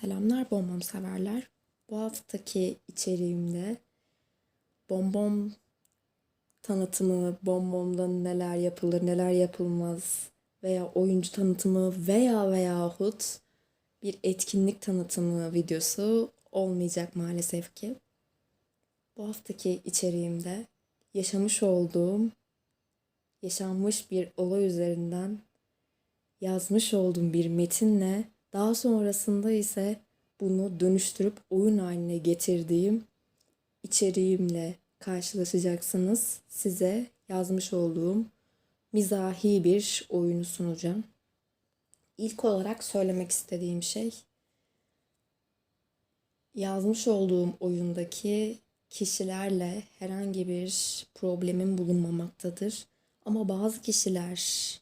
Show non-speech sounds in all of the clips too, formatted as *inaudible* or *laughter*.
Selamlar bonbon severler. Bu haftaki içeriğimde bonbon tanıtımı, bonbonda neler yapılır, neler yapılmaz veya oyuncu tanıtımı veya veyahut bir etkinlik tanıtımı videosu olmayacak maalesef ki. Bu haftaki içeriğimde yaşamış olduğum, yaşanmış bir olay üzerinden yazmış olduğum bir metinle daha sonrasında ise bunu dönüştürüp oyun haline getirdiğim içeriğimle karşılaşacaksınız. Size yazmış olduğum mizahi bir oyunu sunacağım. İlk olarak söylemek istediğim şey yazmış olduğum oyundaki kişilerle herhangi bir problemim bulunmamaktadır. Ama bazı kişiler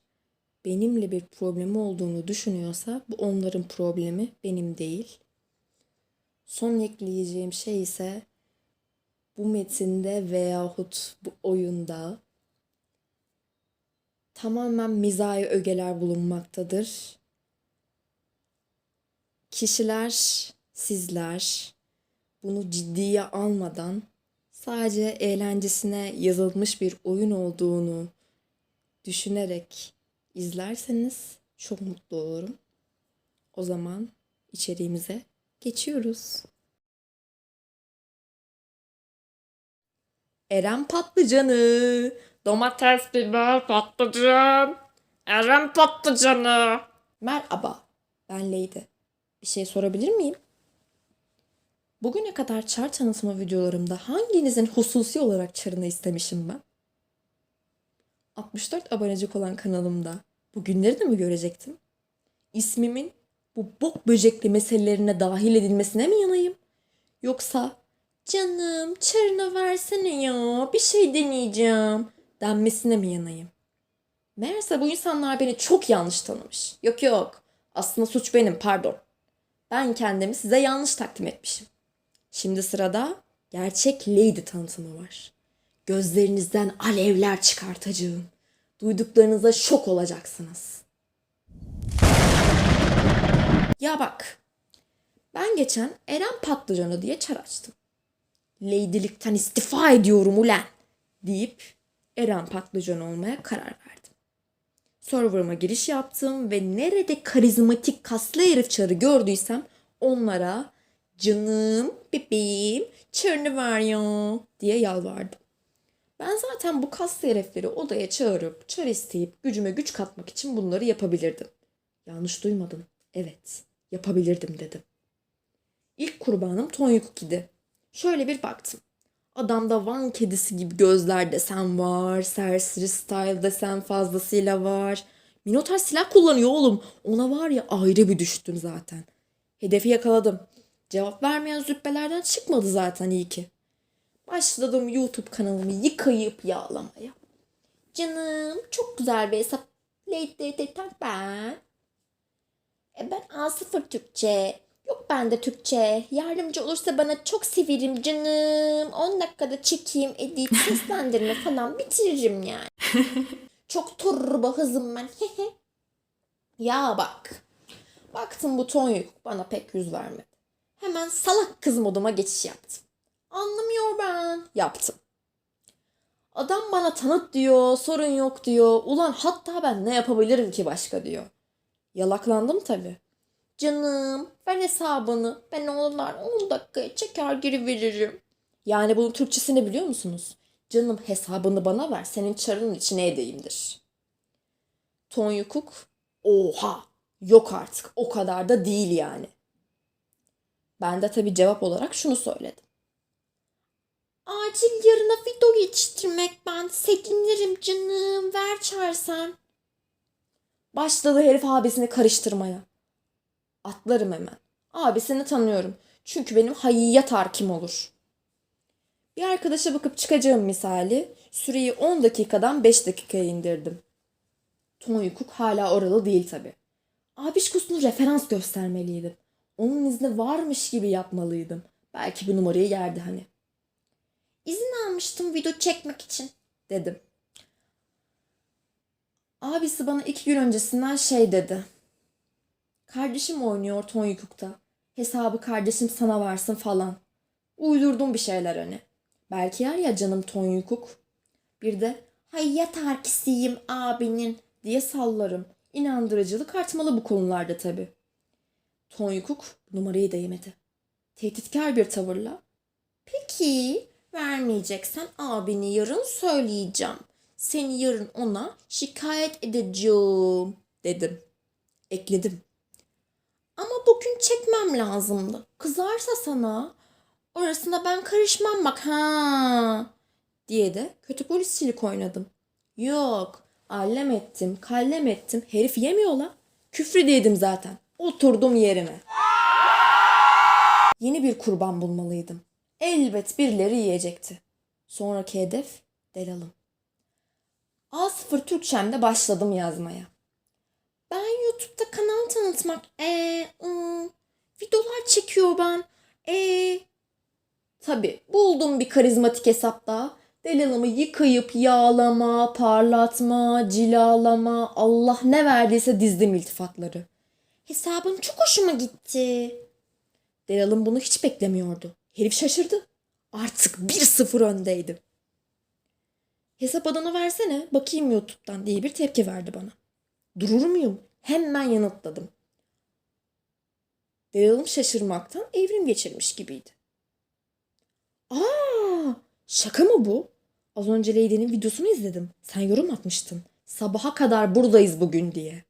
benimle bir problemi olduğunu düşünüyorsa bu onların problemi benim değil. Son ekleyeceğim şey ise bu metinde veyahut bu oyunda tamamen mizahi ögeler bulunmaktadır. Kişiler, sizler bunu ciddiye almadan sadece eğlencesine yazılmış bir oyun olduğunu düşünerek izlerseniz çok mutlu olurum. O zaman içeriğimize geçiyoruz. Eren patlıcanı. Domates, biber, patlıcan. Eren patlıcanı. Merhaba, ben Leydi. Bir şey sorabilir miyim? Bugüne kadar çar tanıtımı videolarımda hanginizin hususi olarak çarını istemişim ben? 64 abonecik olan kanalımda bugünleri de mi görecektim? İsmimin bu bok böcekli meselelerine dahil edilmesine mi yanayım? Yoksa canım çarını versene ya bir şey deneyeceğim denmesine mi yanayım? Meğerse bu insanlar beni çok yanlış tanımış. Yok yok aslında suç benim pardon. Ben kendimi size yanlış takdim etmişim. Şimdi sırada gerçek Lady tanıtımı var. Gözlerinizden alevler çıkartacağım. Duyduklarınıza şok olacaksınız. Ya bak. Ben geçen Eren Patlıcanı diye çar açtım. Lady'likten istifa ediyorum ulen deyip Eren Patlıcan olmaya karar verdim. Server'ıma giriş yaptım ve nerede karizmatik kaslı herif çarı gördüysem onlara canım bebeğim çarını ver ya diye yalvardım. Ben zaten bu kaslı herifleri odaya çağırıp çar isteyip gücüme güç katmak için bunları yapabilirdim. Yanlış duymadım. Evet, yapabilirdim dedim. İlk kurbanım Tonyuk idi. Şöyle bir baktım. Adamda Van kedisi gibi gözler desen var. Serseri style desen fazlasıyla var. Minotaur silah kullanıyor oğlum. Ona var ya ayrı bir düştüm zaten. Hedefi yakaladım. Cevap vermeyen züppelerden çıkmadı zaten iyi ki. Başladım YouTube kanalımı yıkayıp yağlamaya. Canım çok güzel bir hesap. Late ben. E ben A0 Türkçe. Yok bende Türkçe. Yardımcı olursa bana çok severim canım. 10 dakikada çekeyim, edit, *laughs* seslendirme falan bitiririm yani. *laughs* çok turbo hızım ben. *laughs* ya bak. Baktım bu ton yük bana pek yüz vermedi. Hemen salak kız moduma geçiş yaptım. Anlamıyor ben. Yaptım. Adam bana tanıt diyor, sorun yok diyor. Ulan hatta ben ne yapabilirim ki başka diyor. Yalaklandım tabii. Canım ver hesabını. Ben oğullar 10 dakikaya çeker geri veririm. Yani bunun Türkçesini biliyor musunuz? Canım hesabını bana ver senin çarının içine edeyimdir. Ton Yukuk oha yok artık o kadar da değil yani. Ben de tabii cevap olarak şunu söyledim. Acil yarına video yetiştirmek ben sevinirim canım ver çağırsan. Başladı herif abisini karıştırmaya. Atlarım hemen. Abisini tanıyorum. Çünkü benim hayyat arkim olur. Bir arkadaşa bakıp çıkacağım misali süreyi 10 dakikadan 5 dakikaya indirdim. Ton Yukuk hala oralı değil tabi. Abişkusunu referans göstermeliydim. Onun izni varmış gibi yapmalıydım. Belki bu numarayı yerdi hani. İzin almıştım video çekmek için dedim. Abisi bana iki gün öncesinden şey dedi. Kardeşim oynuyor Tony Cook'ta. Hesabı kardeşim sana versin falan. Uydurdum bir şeyler hani. Belki yer ya canım Ton Yukuk. Bir de hay yatarkisiyim abinin diye sallarım. İnandırıcılık artmalı bu konularda tabi. Ton Yukuk numarayı da. Tehditkar bir tavırla. Peki vermeyeceksen abini yarın söyleyeceğim. Seni yarın ona şikayet edeceğim dedim. Ekledim. Ama bugün çekmem lazımdı. Kızarsa sana orasına ben karışmam bak ha diye de kötü polisçilik oynadım. Yok allem ettim kallem ettim herif yemiyor la. Küfrü dedim zaten. Oturdum yerime. Yeni bir kurban bulmalıydım. Elbet birileri yiyecekti. Sonraki hedef Delalım. A0 Türkçem'de başladım yazmaya. Ben YouTube'da kanal tanıtmak, ee, ım, videolar çekiyor ben, ee. Tabi buldum bir karizmatik hesap daha. Delalımı yıkayıp yağlama, parlatma, cilalama, Allah ne verdiyse dizdim iltifatları. Hesabın çok hoşuma gitti. Delalım bunu hiç beklemiyordu. Herif şaşırdı. Artık 1-0 öndeydim. Hesap adını versene bakayım YouTube'dan diye bir tepki verdi bana. Durur muyum? Hemen yanıtladım. Delalım şaşırmaktan evrim geçirmiş gibiydi. Aa, şaka mı bu? Az önce Lady'nin videosunu izledim. Sen yorum atmıştın. Sabaha kadar buradayız bugün diye.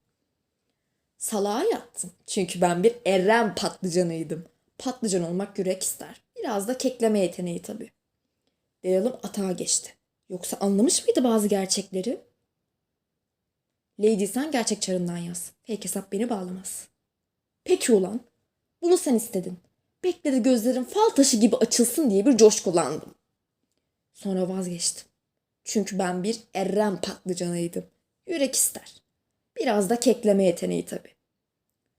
Salağa yattım. Çünkü ben bir Eren patlıcanıydım. Patlıcan olmak yürek ister. Biraz da kekleme yeteneği tabii. Delalım atağa geçti. Yoksa anlamış mıydı bazı gerçekleri? Lady sen gerçek çarından yaz. Fake hesap beni bağlamaz. Peki ulan. Bunu sen istedin. Bekledi gözlerim fal taşı gibi açılsın diye bir coşkulandım. Sonra vazgeçtim. Çünkü ben bir erren patlıcanıydım. Yürek ister. Biraz da kekleme yeteneği tabii.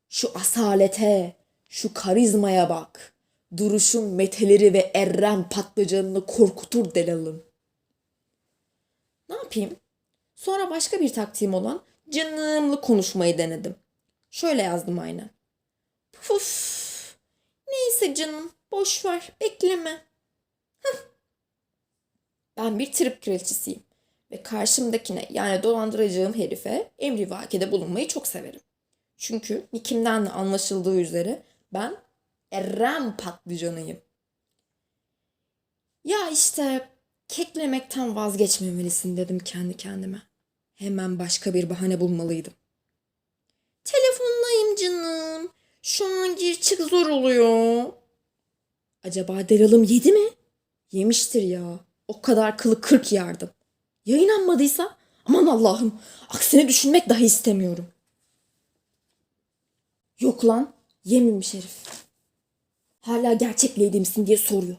Şu asalete, şu karizmaya bak. Duruşun meteleri ve erren patlıcanını korkutur Delalım. Ne yapayım? Sonra başka bir taktiğim olan canımlı konuşmayı denedim. Şöyle yazdım aynen. Puf. Neyse canım, boş ver, bekleme. Ben bir trip kraliçesiyim ve karşımdakine yani dolandıracağım herife emri vakide bulunmayı çok severim. Çünkü nikimden de anlaşıldığı üzere ben Eren patlıcanıyım. Ya işte keklemekten vazgeçmemelisin dedim kendi kendime. Hemen başka bir bahane bulmalıydım. Telefondayım canım. Şu an gir çık zor oluyor. Acaba Deral'ım yedi mi? Yemiştir ya. O kadar kılı kırk yardım. Ya inanmadıysa? Aman Allah'ım. Aksine düşünmek dahi istemiyorum. Yok lan. Yememiş herif. Hala gerçek lady misin diye soruyor.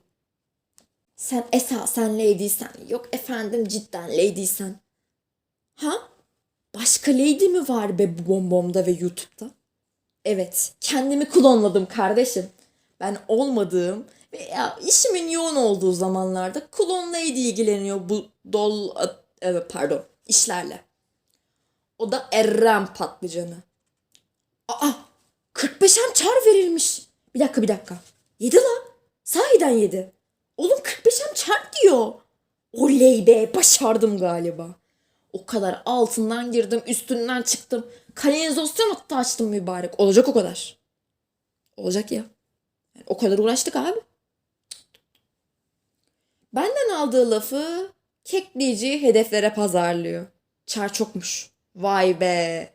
Sen esasen ladysen. Yok efendim cidden ladysen. Ha? Başka lady mi var be bu bombomda ve YouTube'da? Evet, kendimi klonladım kardeşim. Ben olmadığım veya işimin yoğun olduğu zamanlarda klon lady ilgileniyor bu dol evet pardon işlerle. O da Erren patlıcanı. Aa 45'em çar verilmiş. Bir dakika bir dakika. Yedi la. Sahiden yedi. Oğlum 45'em çar diyor. Oley be başardım galiba. O kadar altından girdim üstünden çıktım. Kanalizasyon hatta açtım mübarek. Olacak o kadar. Olacak ya. Yani o kadar uğraştık abi. Benden aldığı lafı kekleyici hedeflere pazarlıyor. Çar çokmuş. Vay be.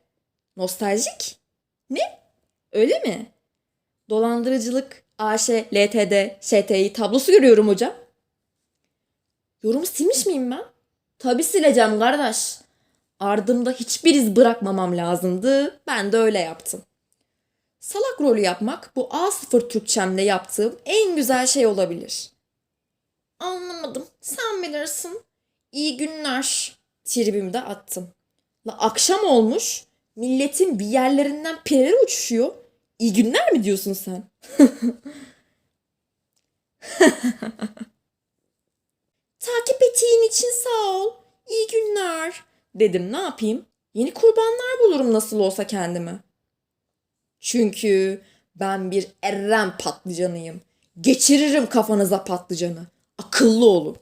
Nostaljik. Ne? Öyle mi? Dolandırıcılık, AŞ, LTD, STİ tablosu görüyorum hocam. Yorumu silmiş miyim ben? Tabi sileceğim kardeş. Ardımda hiçbir iz bırakmamam lazımdı. Ben de öyle yaptım. Salak rolü yapmak bu A0 Türkçemle yaptığım en güzel şey olabilir. Anlamadım. Sen bilirsin. İyi günler. Tribimi de attım. La akşam olmuş. Milletin bir yerlerinden pireler uçuşuyor. İyi günler mi diyorsun sen? *laughs* Takip ettiğin için sağ ol. İyi günler. Dedim ne yapayım? Yeni kurbanlar bulurum nasıl olsa kendime. Çünkü Ben bir Eren patlıcanıyım. Geçiririm kafanıza patlıcanı. Akıllı olun.